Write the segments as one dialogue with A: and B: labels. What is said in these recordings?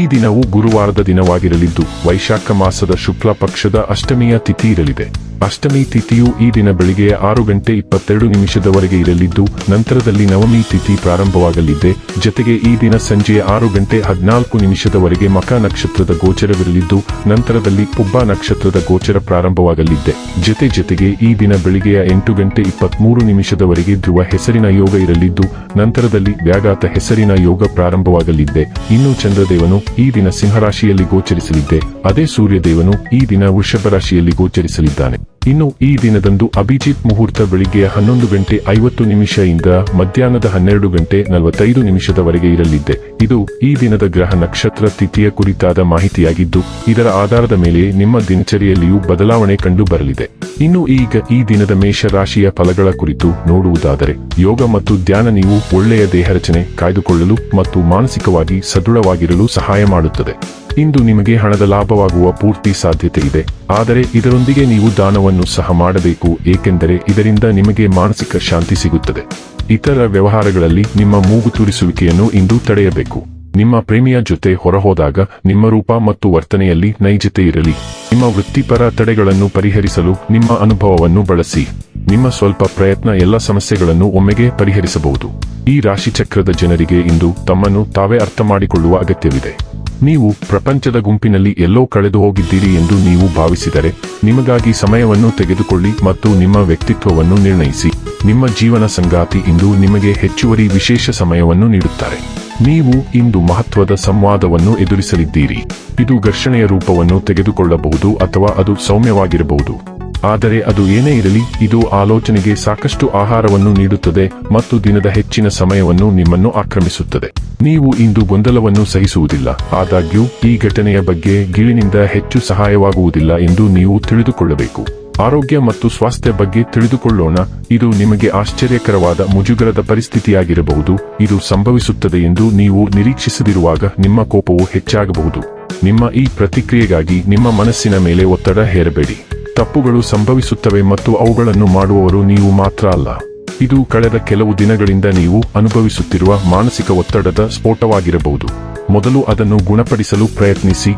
A: ಈ ದಿನವು ಗುರುವಾರದ ದಿನವಾಗಿರಲಿದ್ದು, ವೈಶಾಖ ಮಾಸದ ಶುಕ್ಲ ಪಕ್ಷದ ಅಷ್ಟಮಿಯ ತಿಥಿ ಇರಲಿದೆ. ಅಷ್ಟಮಿ ತಿಥಿಯು ಈ ದಿನ ಬೆಳಿಗ್ಗೆ ಆರು ಗಂಟೆ ಇಪ್ಪತ್ತೆರಡು ನಿಮಿಷದವರೆಗೆ ಇರಲಿದ್ದು, ನಂತರದಲ್ಲಿ ನವಮಿ ತಿಥಿ ಪ್ರಾರಂಭವಾಗಲಿದೆ. ಜತೆಗೆ ಈ ದಿನ ಸಂಜೆ ಆರು ಗಂಟೆ ಹದಿನಾಲ್ಕು ನಿಮಿಷದವರೆಗೆ ಮಕ ನಕ್ಷತ್ರದ ಗೋಚರವಿರಲಿದ್ದು, ನಂತರದಲ್ಲಿ ಪುಬ್ಬ ನಕ್ಷತ್ರದ ಗೋಚರ ಪ್ರಾರಂಭವಾಗಲಿದೆ. ಜತೆ ಜತೆಗೆ ಈ ದಿನ ಬೆಳಿಗ್ಗೆಯ ಎಂಟು ಗಂಟೆ ಇಪ್ಪತ್ಮೂರು ನಿಮಿಷದವರೆಗೆ ಧ್ರುವ ಹೆಸರಿನ ಯೋಗ ಇರಲಿದ್ದು, ನಂತರದಲ್ಲಿ ವ್ಯಾಘಾತ ಹೆಸರಿನ ಯೋಗ ಪ್ರಾರಂಭವಾಗಲಿದೆ. ಇನ್ನು ಚಂದ್ರದೇವನು ಈ ದಿನ ಸಿಂಹರಾಶಿಯಲ್ಲಿ ಗೋಚರಿಸಲಿದ್ದೆ. ಅದೇ ಸೂರ್ಯದೇವನು ಈ ದಿನ ವೃಷಭ ರಾಶಿಯಲ್ಲಿ ಗೋಚರಿಸಲಿದ್ದಾನೆ. ಇನ್ನು ಈ ದಿನದಂದು ಅಭಿಜಿತ್ ಮುಹೂರ್ತ ಬೆಳಿಗ್ಗೆ ಹನ್ನೊಂದು ಗಂಟೆ ಐವತ್ತು ನಿಮಿಷದಿಂದ ಮಧ್ಯಾಹ್ನದ ಹನ್ನೆರಡು ಗಂಟೆ ನಲವತ್ತೈದು ನಿಮಿಷದವರೆಗೆ ಇರಲಿದೆ. ಇದು ಈ ದಿನದ ಗ್ರಹ ನಕ್ಷತ್ರ ತಿಥಿಯ ಕುರಿತಾದ ಮಾಹಿತಿಯಾಗಿದ್ದು, ಇದರ ಆಧಾರದ ಮೇಲೆ ನಿಮ್ಮ ದಿನಚರಿಯಲ್ಲಿಯೂ ಬದಲಾವಣೆ ಕಂಡು ಬರಲಿದೆ ಇನ್ನು ಈಗ ಈ ದಿನದ ಮೇಷ ರಾಶಿಯ ಫಲಗಳ ಕುರಿತು ನೋಡುವುದಾದರೆ, ಯೋಗ ಮತ್ತು ಧ್ಯಾನ ನೀವು ಒಳ್ಳೆಯ ದೇಹ ರಚನೆ ಕಾಯ್ದುಕೊಳ್ಳಲು ಮತ್ತು ಮಾನಸಿಕವಾಗಿ ಸದೃಢವಾಗಿರಲು ಸಹಾಯ ಮಾಡುತ್ತದೆ. ಇಂದು ನಿಮಗೆ ಹಣದ ಲಾಭವಾಗುವ ಪೂರ್ತಿ ಸಾಧ್ಯತೆ ಇದೆ. ಆದರೆ ಇದರೊಂದಿಗೆ ನೀವು ದಾನವನ್ನು ಸಹ ಮಾಡಬೇಕು, ಏಕೆಂದರೆ ಇದರಿಂದ ನಿಮಗೆ ಮಾನಸಿಕ ಶಾಂತಿ ಸಿಗುತ್ತದೆ. ಇತರ ವ್ಯವಹಾರಗಳಲ್ಲಿ ನಿಮ್ಮ ಮೂಗು ತುರಿಸುವಿಕೆಯನ್ನು ಇಂದು ತಡೆಯಬೇಕು. ನಿಮ್ಮ ಪ್ರೇಮಿಯ ಜೊತೆ ಹೊರಹೋದಾಗ ನಿಮ್ಮ ರೂಪ ಮತ್ತು ವರ್ತನೆಯಲ್ಲಿ ನೈಜತೆ ಇರಲಿ. ನಿಮ್ಮ ವೃತ್ತಿಪರ ತಡೆಗಳನ್ನು ಪರಿಹರಿಸಲು ನಿಮ್ಮ ಅನುಭವವನ್ನು ಬಳಸಿ. ನಿಮ್ಮ ಸ್ವಲ್ಪ ಪ್ರಯತ್ನ ಎಲ್ಲ ಸಮಸ್ಯೆಗಳನ್ನು ಒಮ್ಮೆಗೆ ಪರಿಹರಿಸಬಹುದು. ಈ ರಾಶಿಚಕ್ರದ ಜನರಿಗೆ ಇಂದು ತಮ್ಮನ್ನು ತಾವೇ ಅರ್ಥ ಮಾಡಿಕೊಳ್ಳುವ ಅಗತ್ಯವಿದೆ. ನೀವು ಪ್ರಪಂಚದ ಗುಂಪಿನಲ್ಲಿ ಎಲ್ಲೋ ಕಳೆದು ಹೋಗಿದ್ದೀರಿ ಎಂದು ನೀವು ಭಾವಿಸಿದರೆ, ನಿಮಗಾಗಿ ಸಮಯವನ್ನು ತೆಗೆದುಕೊಳ್ಳಿ ಮತ್ತು ನಿಮ್ಮ ವ್ಯಕ್ತಿತ್ವವನ್ನು ನಿರ್ಣಯಿಸಿ. ನಿಮ್ಮ ಜೀವನ ಸಂಗಾತಿ ಇಂದು ನಿಮಗೆ ಹೆಚ್ಚುವರಿ ವಿಶೇಷ ಸಮಯವನ್ನು ನೀಡುತ್ತಾರೆ. ನೀವು ಇಂದು ಮಹತ್ವದ ಸಂವಾದವನ್ನು ಎದುರಿಸಲಿದ್ದೀರಿ. ಇದು ಘರ್ಷಣೆಯ ರೂಪವನ್ನು ತೆಗೆದುಕೊಳ್ಳಬಹುದು ಅಥವಾ ಅದು ಸೌಮ್ಯವಾಗಿರಬಹುದು. ಆದರೆ ಅದು ಏನೇ ಇರಲಿ, ಇದು ಆಲೋಚನೆಗೆ ಸಾಕಷ್ಟು ಆಹಾರವನ್ನು ನೀಡುತ್ತದೆ ಮತ್ತು ದಿನದ ಹೆಚ್ಚಿನ ಸಮಯವನ್ನು ನಿಮ್ಮನ್ನು ಆಕ್ರಮಿಸುತ್ತದೆ. ನೀವು ಇಂದು ಗೊಂದಲವನ್ನು ಸಹಿಸುವುದಿಲ್ಲ, ಆದಾಗ್ಯೂ ಈ ಘಟನೆಯ ಬಗ್ಗೆ ಗಿಳಿನಿಂದ ಹೆಚ್ಚು ಸಹಾಯವಾಗುವುದಿಲ್ಲ ಎಂದು ನೀವು ತಿಳಿದುಕೊಳ್ಳಬೇಕು. ಆರೋಗ್ಯ ಮತ್ತು ಸ್ವಾಸ್ಥ್ಯ ಬಗ್ಗೆ ತಿಳಿದುಕೊಳ್ಳೋಣ, ಇದು ನಿಮಗೆ ಆಶ್ಚರ್ಯಕರವಾದ ಮುಜುಗರದ ಪರಿಸ್ಥಿತಿಯಾಗಿರಬಹುದು, ಇದು ಸಂಭವಿಸುತ್ತದೆ ಎಂದು ನೀವು ನಿರೀಕ್ಷಿಸದಿರುವಾಗ ನಿಮ್ಮ ಕೋಪವು ಹೆಚ್ಚಾಗಬಹುದು. ನಿಮ್ಮ ಈ ಪ್ರತಿಕ್ರಿಯೆಗಾಗಿ ನಿಮ್ಮ ಮನಸ್ಸಿನ ಮೇಲೆ ಒತ್ತಡ ಹೇರಬೇಡಿ. ತಪ್ಪುಗಳು ಸಂಭವಿಸುತ್ತವೆ ಮತ್ತು ಅವುಗಳನ್ನು ಮಾಡುವವರು ನೀವು ಮಾತ್ರ ಅಲ್ಲ. ಇದು ಕಳೆದ ಕೆಲವು ದಿನಗಳಿಂದ ನೀವು ಅನುಭವಿಸುತ್ತಿರುವ ಮಾನಸಿಕ ಒತ್ತಡದ ಸ್ಫೋಟವಾಗಿರಬಹುದು. ಮೊದಲು ಅದನ್ನು ಗುಣಪಡಿಸಲು ಪ್ರಯತ್ನಿಸಿ,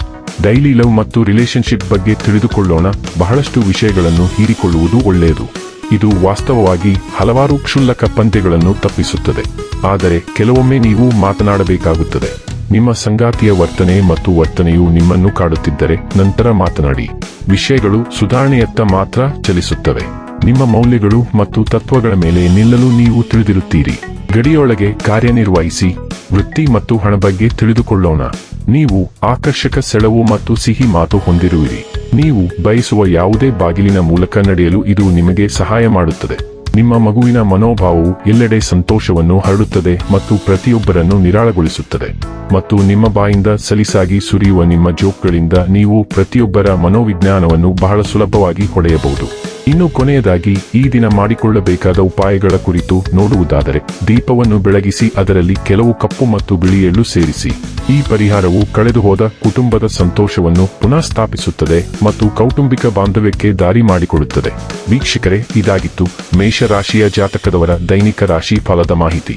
A: ಡೈಲಿ ಲವ್ ಮತ್ತು ರಿಲೇಶನ್ಶಿಪ್ ಬಗ್ಗೆ ತಿಳಿದುಕೊಳ್ಳೋಣ, ಬಹಳಷ್ಟು ವಿಷಯಗಳನ್ನು ಹೀರಿಕೊಳ್ಳುವುದು ಒಳ್ಳೆಯದು. ಇದು ವಾಸ್ತವವಾಗಿ ಹಲವಾರು ಕ್ಷುಲ್ಲಕ ಪಂದ್ಯಗಳನ್ನು ತಪ್ಪಿಸುತ್ತದೆ. ಆದರೆ ಕೆಲವೊಮ್ಮೆ ನೀವು ಮಾತನಾಡಬೇಕಾಗುತ್ತದೆ. ನಿಮ್ಮ ಸಂಗಾತಿಯ ವರ್ತನೆ ಮತ್ತು ವರ್ತನೆಯು ನಿಮ್ಮನ್ನು ಕಾಡುತ್ತಿದ್ದರೆ ನಂತರ ಮಾತನಾಡಿ. ವಿಷಯಗಳು ಸುಧಾರಣೆಯತ್ತ ಮಾತ್ರ ಚಲಿಸುತ್ತವೆ. ನಿಮ್ಮ ಮೌಲ್ಯಗಳು ಮತ್ತು ತತ್ವಗಳ ಮೇಲೆ ನಿಲ್ಲಲು ನೀವು ತಿಳಿದಿರುತ್ತೀರಿ. ಗಡಿಯೊಳಗೆ ಕಾರ್ಯನಿರ್ವಹಿಸಿ, ವೃತ್ತಿ ಮತ್ತು ಹಣ ಬಗ್ಗೆ ತಿಳಿದುಕೊಳ್ಳೋಣ. ನೀವು ಆಕರ್ಷಕ ಸೆಳವು ಮತ್ತು ಸಿಹಿ ಮಾತು ಹೊಂದಿರುವಿರಿ. ನೀವು ಬಯಸುವ ಯಾವುದೇ ಬಾಗಿಲಿನ ಮೂಲಕ ನಡೆಯಲು ಇದು ನಿಮಗೆ ಸಹಾಯ ಮಾಡುತ್ತದೆ. ನಿಮ್ಮ ಮಗುವಿನ ಮನೋಭಾವವು ಎಲ್ಲೆಡೆ ಸಂತೋಷವನ್ನು ಹರಡುತ್ತದೆ ಮತ್ತು ಪ್ರತಿಯೊಬ್ಬರನ್ನು ನಿರಾಳಗೊಳಿಸುತ್ತದೆ. ಮತ್ತು ನಿಮ್ಮ ಬಾಯಿಂದ ಸಲಿಸಾಗಿ ಸುರಿಯುವ ನಿಮ್ಮ ಜೋಕ್ಗಳಿಂದ ನೀವು ಪ್ರತಿಯೊಬ್ಬರ ಮನೋವಿಜ್ಞಾನವನ್ನು ಬಹಳ ಸುಲಭವಾಗಿ ಹೊಡೆಯಬಹುದು. ಇನ್ನು ಕೊನೆಯದಾಗಿ ಈ ದಿನ ಮಾಡಿಕೊಳ್ಳಬೇಕಾದ ಉಪಾಯಗಳ ಕುರಿತು ನೋಡುವುದಾದರೆ, ದೀಪವನ್ನು ಬೆಳಗಿಸಿ ಅದರಲ್ಲಿ ಕೆಲವು ಕಪ್ಪು ಮತ್ತು ಬಿಳಿ ಎಳ್ಳು ಸೇರಿಸಿ. ಈ ಪರಿಹಾರವು ಕಳೆದುಹೋದ ಕುಟುಂಬದ ಸಂತೋಷವನ್ನು ಪುನಃ ಸ್ಥಾಪಿಸುತ್ತದೆ ಮತ್ತು ಕೌಟುಂಬಿಕ ಬಾಂಧವ್ಯಕ್ಕೆ ದಾರಿ ಮಾಡಿಕೊಡುತ್ತದೆ. ವೀಕ್ಷಕರೇ, ಇದಾಗಿತ್ತು ಮೇಷರಾಶಿಯ ಜಾತಕದವರ ದೈನಿಕ ರಾಶಿ ಫಲದ ಮಾಹಿತಿ.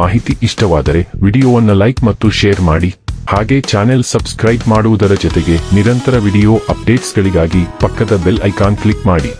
A: ಮಾಹಿತಿ ಇಷ್ಟವಾದರೆ ವಿಡಿಯೋವನ್ನು ಲೈಕ್ ಮತ್ತು ಶೇರ್ ಮಾಡಿ. ಹಾಗೆ ಚಾನೆಲ್ ಸಬ್ಸ್ಕ್ರೈಬ್ ಮಾಡುವುದರ ಜೊತೆಗೆ ನಿರಂತರ ವಿಡಿಯೋ ಅಪ್ಡೇಟ್ಸ್ಗಳಿಗಾಗಿ ಪಕ್ಕದ ಬೆಲ್ ಐಕಾನ್ ಕ್ಲಿಕ್ ಮಾಡಿ.